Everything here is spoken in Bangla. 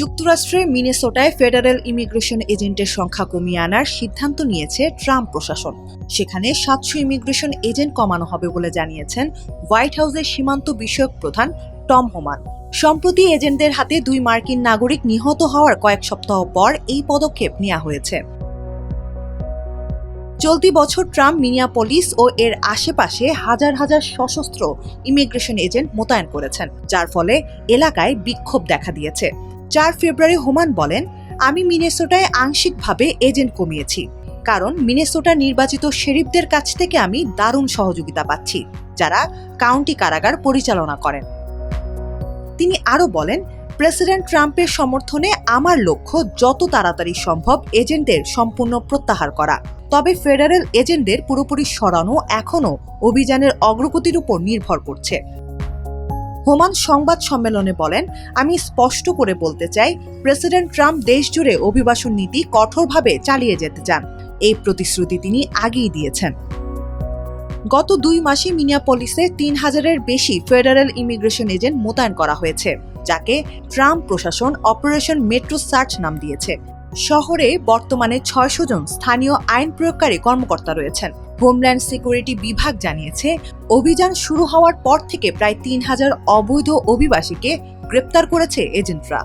যুক্তরাষ্ট্রের মিনেসোটায় ফেডারেল ইমিগ্রেশন এজেন্টের সংখ্যা কমিয়ে আনার সিদ্ধান্ত নিয়েছে ট্রাম্প প্রশাসন। সেখানে সাতশো ইমিগ্রেশন এজেন্ট কমানো হবে বলে জানিয়েছেন হোয়াইট হাউসের সীমান্ত বিষয়ক প্রধান টম হোমান। সম্প্রতি এজেন্টদের হাতে দুই মার্কিন নাগরিক নিহত হওয়ার কয়েক সপ্তাহ পর এই পদক্ষেপ নেওয়া হয়েছে। চলতি বছর ট্রাম্প মিনিয়াপলিস ও এর আশেপাশে হাজার হাজার সশস্ত্র ইমিগ্রেশন এজেন্ট মোতায়েন করেছেন, যার ফলে এলাকায় বিক্ষোভ দেখা দিয়েছে। চার ফেব্রুয়ারি হোমান বলেন, আমি মিনেসোটায় আংশিকভাবে এজেন্ট কমিয়েছি, কারণ মিনেসোটা নির্বাচিত শেরিফদের কাছ থেকে আমি দারুণ সহযোগিতা পাচ্ছি, যারা কাউন্টি কারাগার পরিচালনা করেন। তিনি আরও বলেন, প্রেসিডেন্ট ট্রাম্পের সমর্থনে আমার লক্ষ্য যত তাড়াতাড়ি সম্ভব এজেন্টদের সম্পূর্ণ প্রত্যাহার করা। তবে ফেডারেল এজেন্টদের পুরোপুরি সরানো এখনও অভিযানের অগ্রগতির উপর নির্ভর করছে। হোমান সংবাদ সম্মেলনে বলেন, আমি স্পষ্ট করে বলতে চাই, প্রেসিডেন্ট ট্রাম্প দেশ জুড়ে অভিবাসন নীতি কঠোরভাবে চালিয়ে যেতে চান। এই প্রতিশ্রুতি তিনি আগেই দিয়েছেন। গত দুই মাসে মিনিয়াপলিসে তিন হাজারের বেশি ফেডারেল ইমিগ্রেশন এজেন্ট মোতায়েন করা হয়েছে, যাকে ট্রাম্প প্রশাসন অপারেশন মেট্রো সার্চ নাম দিয়েছে। শহরে বর্তমানে ছয়শো জন স্থানীয় আইন প্রয়োগকারী কর্মকর্তা রয়েছেন। হোমল্যান্ড সিকিউরিটি বিভাগ জানিয়েছে, অভিযান শুরু হওয়ার পর থেকে প্রায় তিন হাজার অবৈধ অভিবাসীকে গ্রেপ্তার করেছে এজেন্টরা।